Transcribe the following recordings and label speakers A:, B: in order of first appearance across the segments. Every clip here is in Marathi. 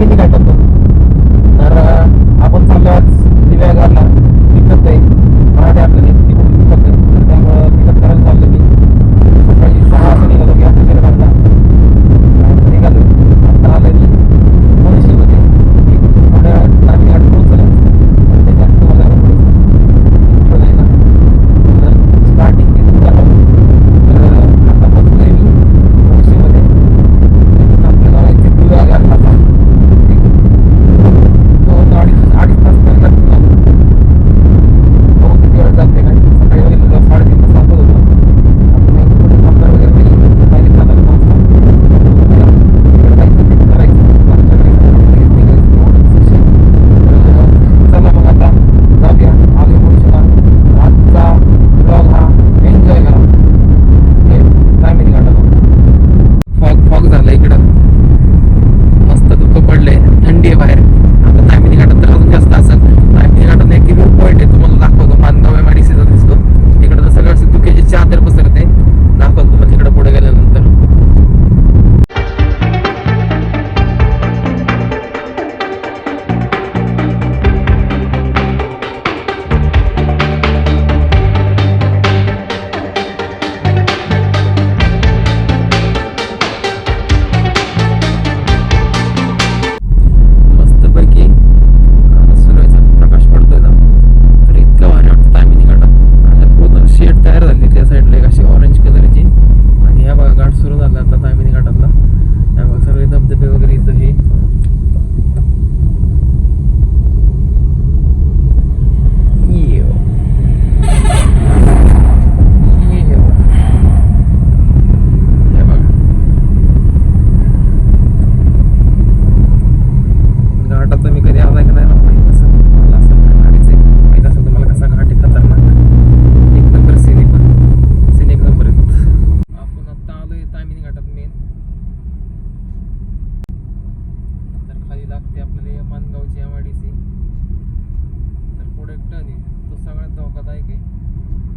A: 見てくれと。लागते आपल्याला मानगावची एम आय डी सी तर पुढे एक टर्न आहे तो सगळ्यात धोकादायक आहे.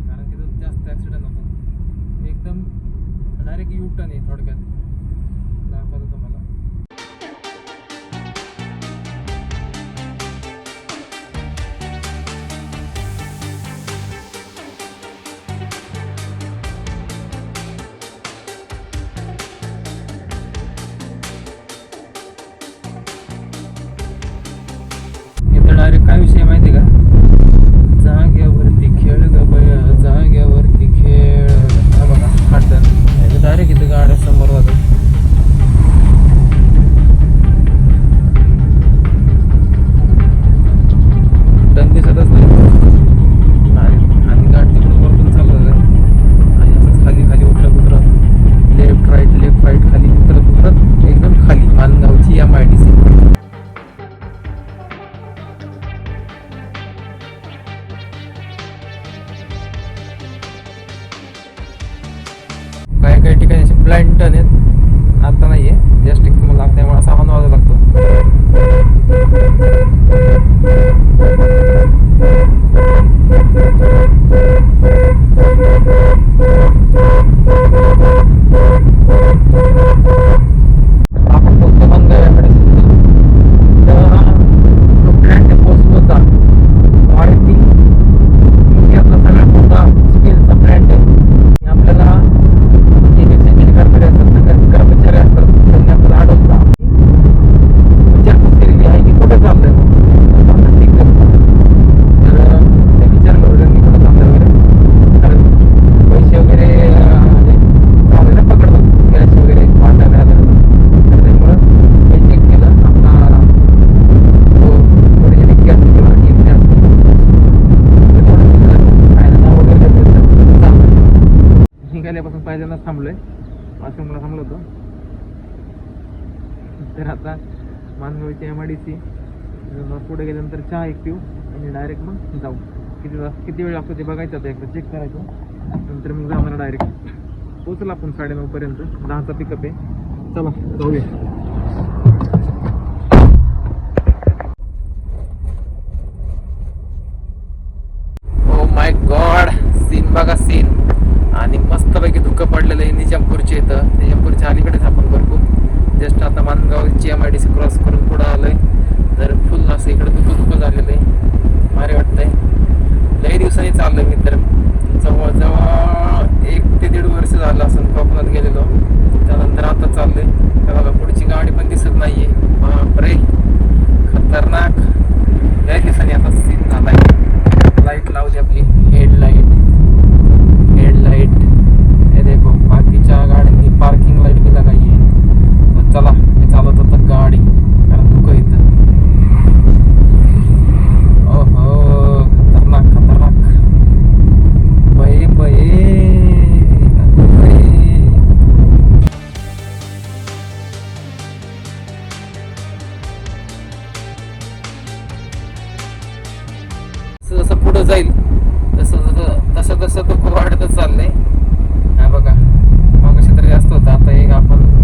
A: कारण की तो जास्त ॲक्सिडेंट होतो. एकदम डायरेक्ट यू टर्न आहे थोडक्यात. डायरेक्ट काय विषय माहिती का? जाग्यावरती खेळ ग जाग्यावरती खेळ. हा बघा डायरेक्ट इथं गाड्या समोर निघाल्यापासून थांबलो आहे वाशिमला थांबलो होतो. तर आता मानगावची एम आय डी सी पुढे गेल्यानंतर चहा एक पिऊ आणि डायरेक्ट मग जाऊ. किती तास किती वेळ लागतो ते बघायचं आता एकदा चेक करायचं. नंतर मग जाणार डायरेक्ट पोचला आपण साडेनऊपर्यंत. दहाचा पिकअप आहे. चला जाऊया. निजामपूरच्या इथं निजामपूरच्या अलीकडेच आपण भरपूर. जस्ट आता मानगावची M I D C cross करून पुढं आलोय. तर फुल असं इकडे दुखं दुखं झालेलं आहे. भारी वाटतंय. लई दिवसांनी चाललोय मी तर. जवळ जवळ एक ते दीड वर्ष झालं असं कोकणात गेलेलो. त्यानंतर आता चाललोय. त्या बघा पुढची गाडी पण दिसत नाहीये. बापरे. खतरनाक. लई दिवसांनी आता जसं पुढं जाईल. तसं तसं तसं तसं तो वाढतच चाललंय. हा बघा. मग क्षेत्र जास्त होतं. आता एक आपण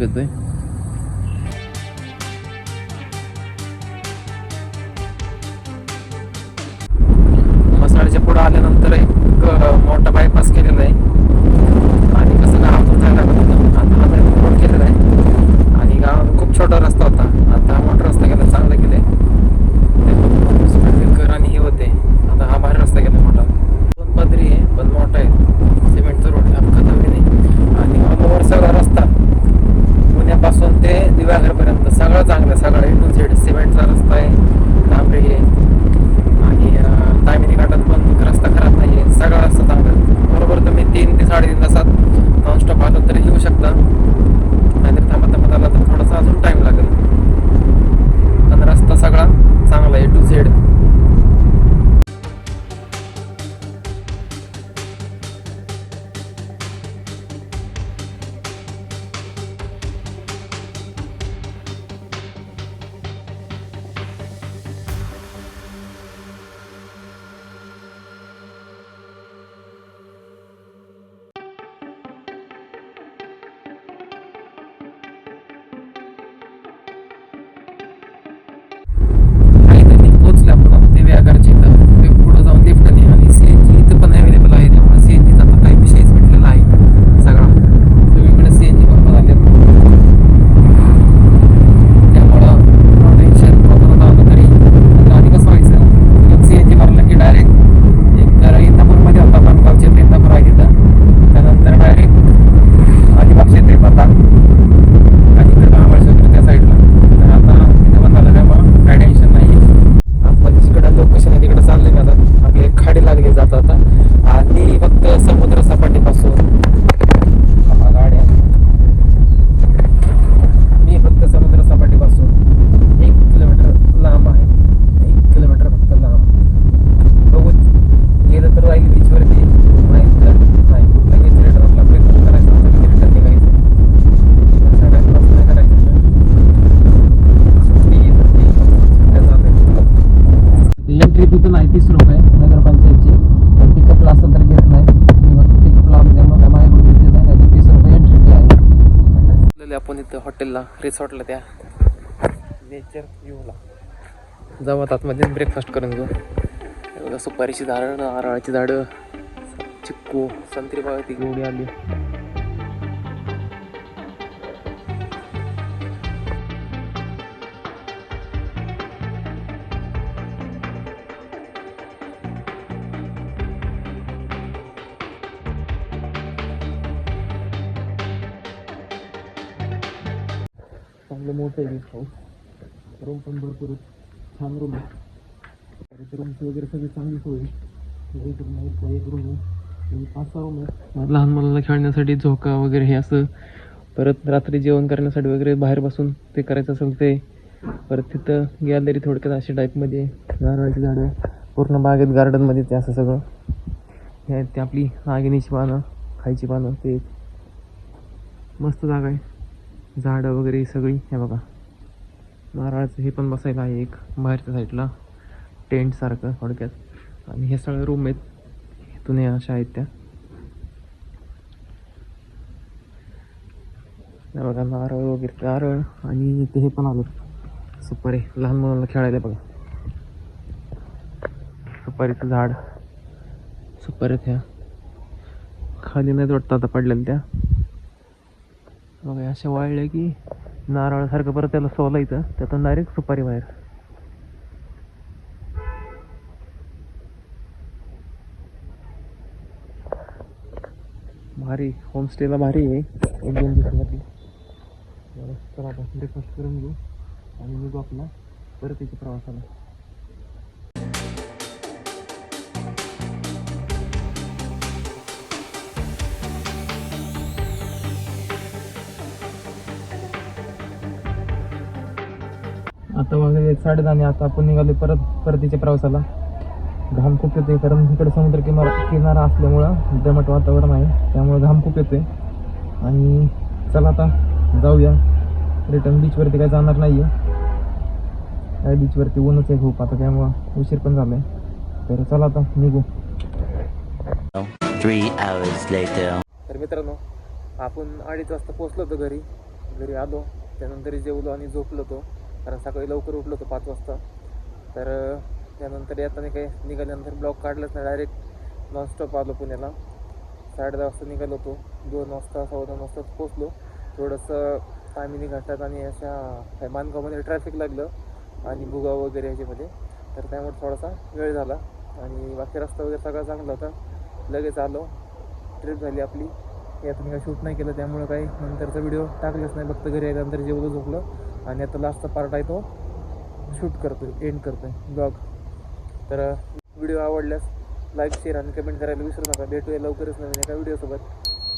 A: चहा पितोय मसाळ्याच्या पुढे आल्यानंतर एक मोठा बायपास केलेला आहे. आणि कसं गावातून जायला लागत होतं आता रोड केलेला आहे. आणि गावात खूप छोटा रस्ता होता. आता हा मोठा रस्ता केला चांगला केलाय स्पीड घर आणि हे होते. आता हा बाहेर रस्ता केला मोठा. दोन पदरी आहे पण मोठा आहे. सिमेंटचा रोड अपघात नाही आणि ऑल सगळा रस्ता. पुण्यापासून ते दिव्याघरपर्यंत सगळं चांगलं आहे सगळं ए टू झेड सिमेंटचा रस्ता आहे डांबरी आहे आणि तामिनी घाटात पण रस्ता खराब नाही आहे सगळा रस्ता चांगला बरोबर तुम्ही तीन ते साडेतीन तासात नॉनस्टॉप आलं तरी येऊ शकता नाहीतर थांबा थांबत आला तर थोडासा अजून टाईम लागेल पण रस्ता सगळा चांगला आहे टू झेड हॉटेलला. रिसॉर्टला त्या. नेचर व्ह्यूला जाऊ आता आतमध्ये ब्रेकफास्ट करून घेऊ. सुपारीची झाडं नारळाची झाडं चिक्कू संत्री बघा ती घेऊन आली. आहे गेस्ट हाऊस रूम पण भरपूर छान रूम आहे. रूमची वगैरे सगळी चांगली सोय एक रूम आहे एक रूम आहे. पाच सहा रूम आहे लहान मुलांना खेळण्यासाठी झोका वगैरे हे असं. परत रात्री जेवण करण्यासाठी वगैरे बाहेर बसून ते करायचं असेल ते. परत तिथं गॅलरी थोडक्यात अशा टाईपमध्ये नारळाची झाडं पूर्ण बागेत गार्डनमध्ये ते असं सगळं. हे आहेत ते आपली नागिनीची पानं खायची पानं ते मस्त जागा आहे. झाडं वगैरे सगळी हे बघा. नारळाचं हे पण बसायला आहे एक बाहेरच्या साईडला. टेंटसारखं थोडक्यात. आणि हे सगळे रूम आहेत. इथून अशा आहेत त्या. बघा नारळ वगैरे नारळ आणि इथे हे पण आलं सुपारी. लहान मुलांना खेळायला बघा. सुपारीचं झाड. सुपारी त्या खाली नाहीत वाटतं आता पडलेल्या त्या. बघा अशा वाळल्या की नारळासारखं परत त्याला सोलायचं त्यातून डायरेक्ट सुपारी बाहेर. भारी होमस्टेला भारी आहे. एक दोन दिवसासाठी बरं ब्रेकफास्ट करून घेऊ. आणि निघू आपला परत इथे प्रवासाला. आता वगैरे साडे दहा आणि आता आपण निघालो परत परतीच्या प्रवासाला. घाम खूप येते कारण इकडे समुद्र किनारा किनारा असल्यामुळं दमट वातावरण आहे. त्यामुळं घाम खूप येते आणि चला आता जाऊया. रिटर्न बीचवरती काय जाणार नाही आहे काय बीचवरती ऊनच आहे खूप. आता त्यामुळं उशीर पण झाला आहे तर चला आता निघू. तर मित्रांनो आपण अडीच वाजता पोचलो होतो घरी. घरी आलो. त्यानंतर जेवलो आणि झोपलो होतो. कारण सकाळी लवकर उठलो होतो पाच वाजता. तर त्यानंतर येताना काही निघाल्यानंतर ब्लॉक काढलाच नाही. डायरेक्ट नॉनस्टॉप आलो पुण्याला. साडे दहा वाजता निघालो होतो. दोन वाजता सव्वा दोन वाजता पोचलो थोडंसं तामिनी घाटात आणि अशा मानगावमध्ये ट्रॅफिक लागलं आणि भुगाव वगैरे ह्याच्यामध्ये. तर त्यामुळे थोडासा वेळ झाला. आणि बाकी रस्ता वगैरे सगळा चांगला होता. लगेच आलो. ट्रिप झाली आपली. यातून काही शूट नाही केलं. त्यामुळं काही नंतरचा व्हिडिओ टाकलेच नाही. फक्त घरी आल्यानंतर जेवलं झोपलं. आणि आता लास्टचा पार्ट आहे तो. शूट करतो एंड करतो आहे ब्लॉग तर व्हिडिओ आवडल्यास लाईक शेअर आणि कमेंट करायला विसरू नका. भेटूया लवकरच नवीन एका व्हिडिओसोबत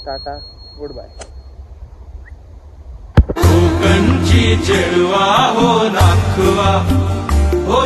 A: टाटा गुड बाय
B: कोकणची चेडवा हो नाखवा. हो